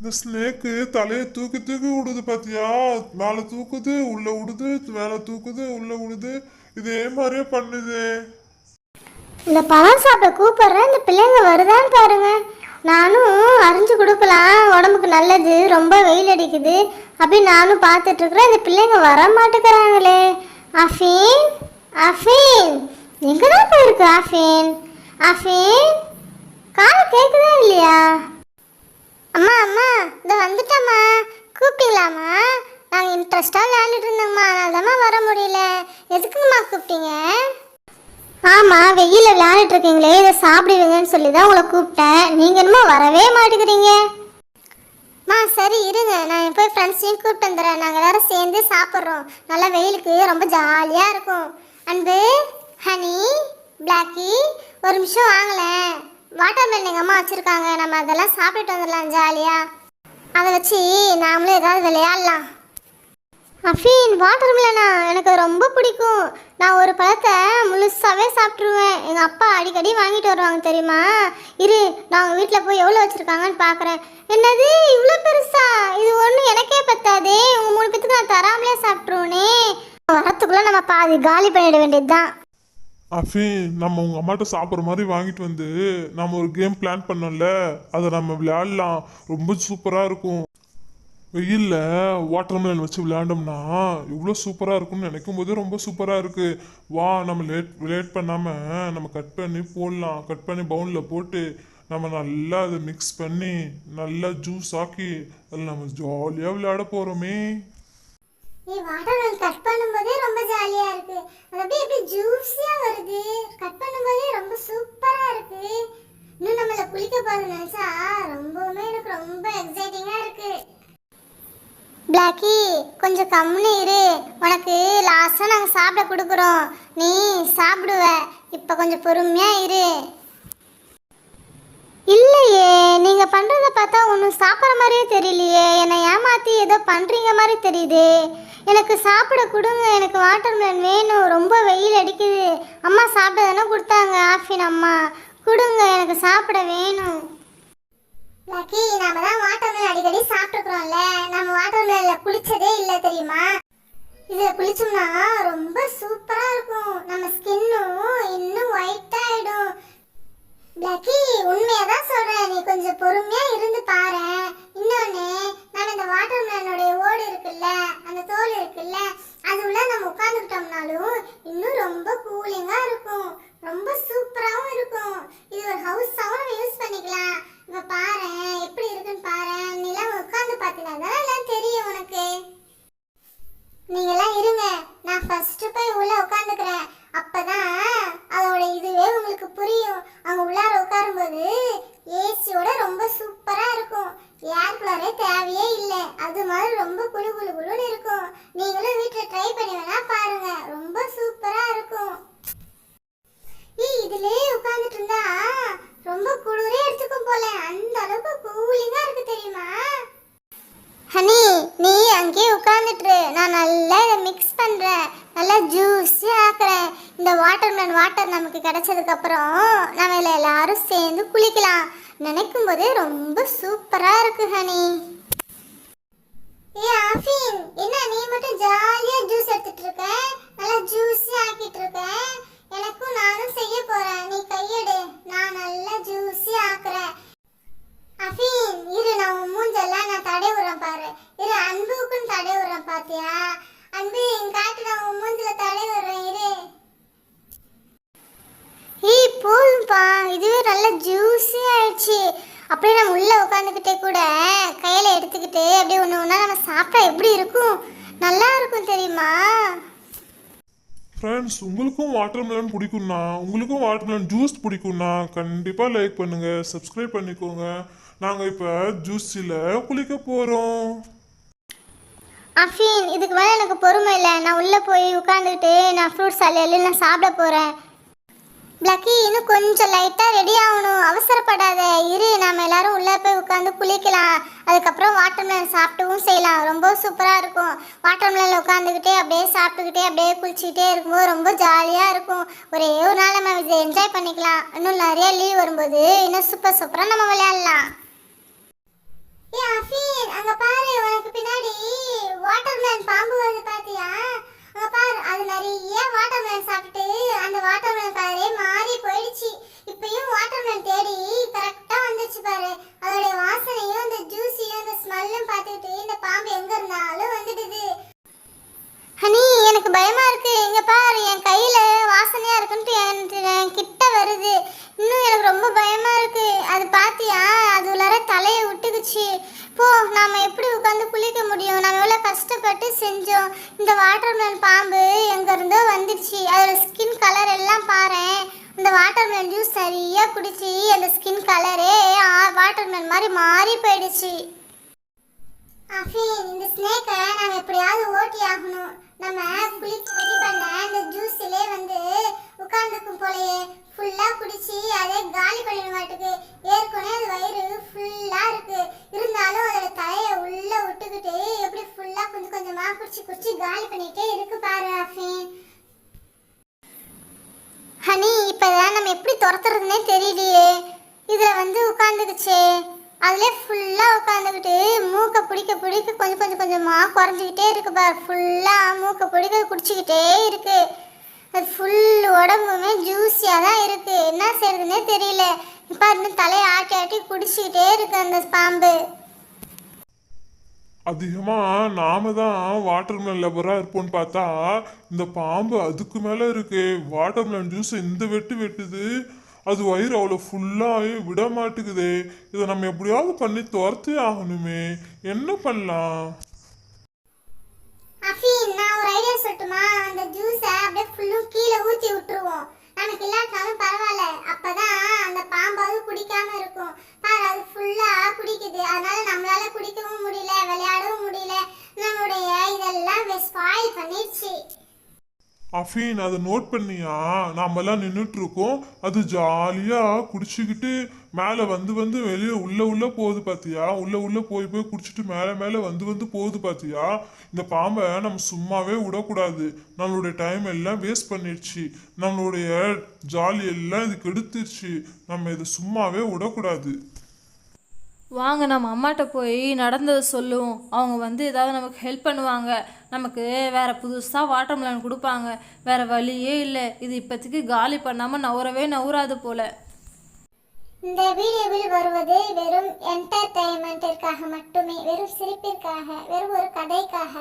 இந்த ஸ்னேக்கு தலையை தூக்கி தூக்கி விடுது பார்த்தியா மேலே தூக்குது உள்ளே விடுது மேலே தூக்குது உள்ளே விடுது. இதே மாதிரியே பண்ணுது. இந்த பழம் சாப்பிட கூப்பிடுறேன் இந்த பிள்ளைங்க வருதான்னு பாருங்க. நானும் அரிஞ்சு கொடுக்கலாம். உடம்புக்கு நல்லது. ரொம்ப வெயில் அடிக்குது. அப்படின்னு நானும் பார்த்துட்டு இருக்கிறேன். இந்த பிள்ளைங்க வர மாட்டேங்கிறாங்களே. அஃபீன் அஃபீன் எங்கே தான் போயிருக்கு அஃபீன் அஃபீன் காலை கேட்குதா இல்லையா? வந்துட்டம்மா. கூப்பிட்டீங்களாம்மா? நாங்கள் இன்ட்ரெஸ்டாக விளையாண்டுட்டு இருந்தோம்மா. அதனால வர முடியல. எதுக்குங்கம்மா கூப்பிட்டீங்க? ஆமாம் வெயிலில் விளையாண்டுட்டு இருக்கீங்களே. இதை சாப்பிடுவீங்கன்னு சொல்லி தான் உங்களை கூப்பிட்டேன். நீங்கள் என்னமோ வரவே மாட்டேங்கிறீங்க. மா சரி இருங்க. நான் போய் ஃப்ரெண்ட்ஸையும் கூப்பிட்டு வந்துடுறேன். நாங்கள் எல்லாரும் சேர்ந்து சாப்பிட்றோம். நல்லா வெயிலுக்கு ரொம்ப ஜாலியாக இருக்கும். அன்பு ஹனி பிளாக்கி ஒரு நிமிஷம் வாங்கலை வாட்டர் மெலன் எங்கள் அம்மா வச்சுருக்காங்க. நம்ம அதெல்லாம் சாப்பிட்டுட்டு வந்துடலாம் ஜாலியாக அதை வச்சு நாமளும் ஏதாவது விளையாடலாம். அஃபீன் வாட்டர் மிலனா எனக்கு ரொம்ப பிடிக்கும். நான் ஒரு பழத்தை முழுசாகவே சாப்பிட்ருவேன் எங்கள் அப்பா அடிக்கடி வாங்கிட்டு வருவாங்க தெரியுமா? இரு நான் உங்கள் வீட்டில் போய் எவ்வளோ வச்சுருக்காங்கன்னு பார்க்குறேன் என்னது இவ்வளோ பெருசா? இது ஒன்றும் எனக்கே பத்தாதே. உங்கள் மூணு பேத்துக்கு நான் தராமலே சாப்பிட்ருவேனே வரத்துக்குள்ளே நம்ம பாதி காலி பண்ணிட வேண்டியது தான் அஃபி நம்ம உங்கள் அம்மாட்ட சாப்பிட்ற மாதிரி வாங்கிட்டு வந்து நம்ம ஒரு கேம் பிளான் பண்ணோம்ல அதை நம்ம விளையாடலாம். ரொம்ப சூப்பராக இருக்கும். வெயில்ல வாட்டர்மெலன் வச்சு விளையாண்டோம்னா எவ்வளோ சூப்பராக இருக்கும்னு நினைக்கும் போதே ரொம்ப சூப்பராக இருக்கு. வா நம்ம லேட் லேட் பண்ணாமல் நம்ம கட் பண்ணி போடலாம். கட் பண்ணி பவுலில் போட்டு நம்ம நல்லா அதை மிக்ஸ் பண்ணி நல்லா ஜூஸ் ஆக்கி அதில் நம்ம ஜாலியாக விளையாட போகிறோமே ஏய் வாட்டர் கட் பண்ணும்போதே ரொம்ப ஜாலியா இருக்கு. அது அப்படியே அப்படியே ஜூஸியா வருது. கட் பண்ணும்போதே ரொம்ப சூப்பரா இருக்கு. இன்னும் நம்மள குளிக்க போறது நினைச்சா ரொம்பவுமே எனக்கு ரொம்ப எக்ஸைட்டிங்கா இருக்கு. பிளாக்கி கொஞ்சம் கம்முன்னு இரு. உனக்கு லாஸ்ட்டாக நாங்கள் சாப்பிட கொடுக்குறோம். நீ சாப்பிடுவ. இப்போ கொஞ்சம் பொறுமையாக இரு. இல்லையே நீங்கள் பண்ணுறத பார்த்தா ஒன்றும் சாப்பிட்ற மாதிரியே தெரியலையே. என்னை ஏமாற்றி ஏதோ பண்ணுறீங்க மாதிரி தெரியுது. எனக்கு சாப்பிட கொடுங்க எனக்கு வாட்டர்மெலன் வேணும். ரொம்ப வெயில் அடிக்குது. அம்மா சாப்பிட தானே கொடுத்தாங்க ஆஃபின் அம்மா. கொடுங்க எனக்கு சாப்பிட வேணும். லக்கி நாம தான் வாட்டர்மெலன் அடிக்கடி சாப்பிட்டுக்கிறோம்ல நம்ம வாட்டர்மெலன்ல குளிச்சதே இல்லை தெரியுமா? இதில் குளிச்சோம்னா ரொம்ப சூப்பராக இருக்கும். நம்ம ஸ்கின்னும் இன்னும் ஒயிட் ஆயிடும். லக்கி உண்மையாக தான் சொல்கிறேன் நீ கொஞ்சம் பொறுமையாக இருந்து பாரு இன்னொன்னு நம்ம இந்த வாட்டர் மேலனுடைய ஓடு இருக்குல்ல அந்த தோல் இருக்குல்ல? அது உள்ள நம்ம உட்காந்துக்கிட்டோம்னாலும் இன்னும் ரொம்ப கூலிங்கா இருக்கும். ரொம்ப சூப்பராகவும் இருக்கும். இது ஒரு ஹவுஸாகவும் நம்ம யூஸ் பண்ணிக்கலாம். இப்போ பாரு எப்படி இருக்குன்னு பாரு. நிலம் உட்காந்து பார்த்தீங்கன்னா எல்லாம் தெரியும் உனக்கு. நீங்கெல்லாம் இருங்க. நான் ஃபர்ஸ்ட் போய் உள்ள உட்காந்துக்கிறேன் அப்பதான் அதோட இதுவே உங்களுக்கு புரியும். அவங்க உள்ளார உட்காரும்போது ஏசியோட ரொம்ப சூப்பரா இருக்கும் ஏர் கூலரே தேவையே இல்லை. அது மாதிரி ரொம்ப குளு குளு குளுன்னு இருக்கும். நீங்களும் வீட்டுல ட்ரை பண்ணி வேணா பாருங்க. ரொம்ப சூப்பரா இருக்கும். ஏய் இதுலயே உட்காந்து இருந்தா ரொம்ப குளிரே எடுத்துக்கும் போல அந்த அளவுக்கு கூலிங்கா இருக்கு தெரியுமா ஹனி நீ அங்கேயே உட்காந்துட்டு நான் நல்லா இதை மிக்ஸ் பண்ணுறேன் நல்லா ஜூஸி ஆக்குறேன் இந்த வாட்டர்மெலன் கிடச்சதுக்கப்புறம் அப்புறம் நம்ம இதில் எல்லாரும் சேர்ந்து குளிக்கலாம். நினைக்கும் போதே ரொம்ப சூப்பராக இருக்கு ஹனி. ஏ ஆஃபின் என்ன நீ மட்டும் ஜாலியாக ஜூஸ் எடுத்துட்டு இருக்க? நல்லா ஜூஸி ஆக்கிட்டு இருக்க. எனக்கும் நானும் செய்ய போறேன் நீ கையெடு நான் நல்லா ஜூஸி ஆக்குறேன் அஃபீன் இரு நான் உன் மூஞ்செல்லாம் நான் தடை விடுறேன் பாரு இரு அன்புக்கும் தடை விடுறேன் பாத்தியா அன்பு என் காட்டு நான் உன் மூஞ்சில தடை விடுறேன் இரு ஏய் போதும்பா. இதுவே நல்ல ஜூஸி ஆயிடுச்சு. அப்படியே நம்ம உள்ள உட்காந்துக்கிட்டே கூட கையில எடுத்துக்கிட்டு அப்படியே ஒன்று ஒன்றா நம்ம சாப்பிட்டா எப்படி இருக்கும்? நல்லா இருக்கும் தெரியுமா? ஃப்ரெண்ட்ஸ் உங்களுக்கும் வாட்டர்மெலன் பிடிக்கும்னா உங்களுக்கும் வாட்டர்மெலன் ஜூஸ் பிடிக்கும்னா கண்டிப்பாக லைக் பண்ணுங்க சப்ஸ்கிரைப் பண்ணிக்கோங்க. நாங்கள் இப்போ ஜூஸில் குளிக்க போகிறோம் அஃபீன் இதுக்கு மேலே எனக்கு பொறுமை இல்லை. நான் உள்ளே போய் உட்காந்துக்கிட்டு நான் ஃப்ரூட்ஸ் அலையில நான் சாப்பிட போகிறேன் பிளக்கி இன்னும் கொஞ்சம் லைட்டாக ரெடி ஆகணும். அவசரப்படாத. இரு நாம் எல்லாரும் உள்ளே போய் உட்காந்து குளிக்கலாம். அதுக்கப்புறம் வாட்டர்மெலன் சாப்பிட்டவும் செய்யலாம். ரொம்ப சூப்பராக இருக்கும். வாட்டர் மெலனில் உட்காந்துக்கிட்டே அப்படியே சாப்பிட்டுக்கிட்டே அப்படியே குளிச்சுக்கிட்டே இருக்கும்போது ரொம்ப ஜாலியாக இருக்கும். ஒரே ஒரு நாள் நம்ம இதை என்ஜாய் பண்ணிக்கலாம். இன்னும் நிறைய லீவ் வரும்போது இன்னும் சூப்பர் சூப்பராக நம்ம விளையாடலாம். ஏ அங்கே பாரு பின்னாடி வாட்டர் மெலன் பாம்பு வந்து பார்த்தியா அங்கே பாரு அது நிறைய வாட்டர்மேன் சாப்பிட்டு அது பார்த்தியா அது உள்ளார தலையை விட்டுக்குச்சு. போ நாம் எப்படி உட்காந்து குளிக்க முடியும்? நம்ம எவ்வளோ கஷ்டப்பட்டு செஞ்சோம். இந்த வாட்டர்மெலன் பாம்பு எங்கேருந்தோ வந்துடுச்சு. அதோட ஸ்கின் கலர் எல்லாம் பாரேன். இந்த வாட்டர்மெலன் ஜூஸ் சரியாக குடிச்சு அந்த ஸ்கின் கலரே வாட்டர்மெலன் மாதிரி மாறி போயிடுச்சு. அஃபீன் இந்த ஸ்னேக்கை நாங்கள் எப்படியாவது ஓட்டி ஆகணும் நம்ம குளிச்சு ரெடி பண்ண இந்த ஜூஸ் வந்து உட்கார்ந்துக்கும் போலயே ஃபுல்லா குடிச்சு அதே காலி பண்ணிட மாட்டுக்கு ஏற்கனவே அது வயிறு ஃபுல்லா இருக்கு இருந்தாலும் அதோட தலையை உள்ள விட்டுக்கிட்டு எப்படி ஃபுல்லா கொஞ்சம் கொஞ்சமா குடிச்சு குடிச்சு காலி பண்ணிட்டே இருக்கு பாரு அஃபீன் ஹனி இப்பதான் நம்ம எப்படி துரத்துறதுனே தெரியலையே. இதில் வந்து உட்காந்துக்குச்சே. அதிலே ஃபுல்லாக உட்காந்துக்கிட்டு மூக்கை பிடிக்க பிடிக்க கொஞ்சம் கொஞ்சம் கொஞ்சமாக குறைஞ்சிக்கிட்டே இருக்கு பார். ஃபுல்லாக மூக்கை பிடிக்க குடிச்சிக்கிட்டே இருக்கு. அது ஃபுல் உடம்புமே ஜூஸியாக தான் இருக்குது என்ன செய்யறதுனே தெரியல. இப்போ இன்னும் தலையை ஆட்டி ஆட்டி குடிச்சிக்கிட்டே இருக்கு அந்த பாம்பு. அதிகமாக நாம தான் வாட்டர்மெலன் லவரா இருப்போம்னு பார்த்தா இந்த பாம்பு அதுக்கு மேலே இருக்கு. வாட்டர்மெலன் ஜூஸ் இந்த வெட்டு வெட்டுது. அது வயிறு அவ்வளோ ஃபுல்லாகவே விட மாட்டேங்குதே. இதை நம்ம எப்படியாவது பண்ணி துரத்தே ஆகணுமே. என்ன பண்ணலாம்? நான் ஒரு ஐடியா சொல்லட்டுமா அந்த ஜூஸை அப்படியே ஃபுல்லும் கீழே ஊற்றி விட்டுருவோம் நமக்கு இல்லாட்டாலும் பரவாயில்ல அப்பதான் அந்த பாம்பாவது குடிக்காம இருக்கும் பாரு அது ஃபுல்லா குடிக்குது அதனால நம்மளால குடிக்கவும் முடியல விளையாடவும் முடியல நம்மளுடைய இதெல்லாம் ஸ்பாயில் பண்ணிடுச்சு அஃபீன் அதை நோட் பண்ணியா? நாமெல்லாம் நின்றுட்டுருக்கோம் அது ஜாலியாக குடிச்சிக்கிட்டு மேலே வந்து வந்து வெளியே உள்ளே உள்ளே போகுது பார்த்தியா? உள்ளே உள்ளே போய் போய் குடிச்சிட்டு மேலே மேலே வந்து வந்து போகுது பார்த்தியா? இந்த பாம்பை நம்ம சும்மாவே விடக்கூடாது. நம்மளுடைய டைம் எல்லாம் வேஸ்ட் பண்ணிடுச்சு. நம்மளுடைய ஜாலி எல்லாம் இது கெடுத்துருச்சு நம்ம இதை சும்மாவே விடக்கூடாது. வாங்க நம்ம அம்மாட்ட போய் நடந்ததை சொல்லுவோம். அவங்க வந்து ஏதாவது நமக்கு ஹெல்ப் பண்ணுவாங்க. நமக்கு வேறு புதுசாக வாட்டர்மெலன் கொடுப்பாங்க. வேறு வழியே இல்லை. இது இப்போதைக்கு காலி பண்ணாமல் நவுறவே நவுறாது போல. இந்த வீடியோவில் வருவது வெறும் என்டர்டைன்மெண்ட்டிற்காக மட்டுமே வெறும் சிரிப்பிற்காக வெறும் ஒரு கதைக்காக.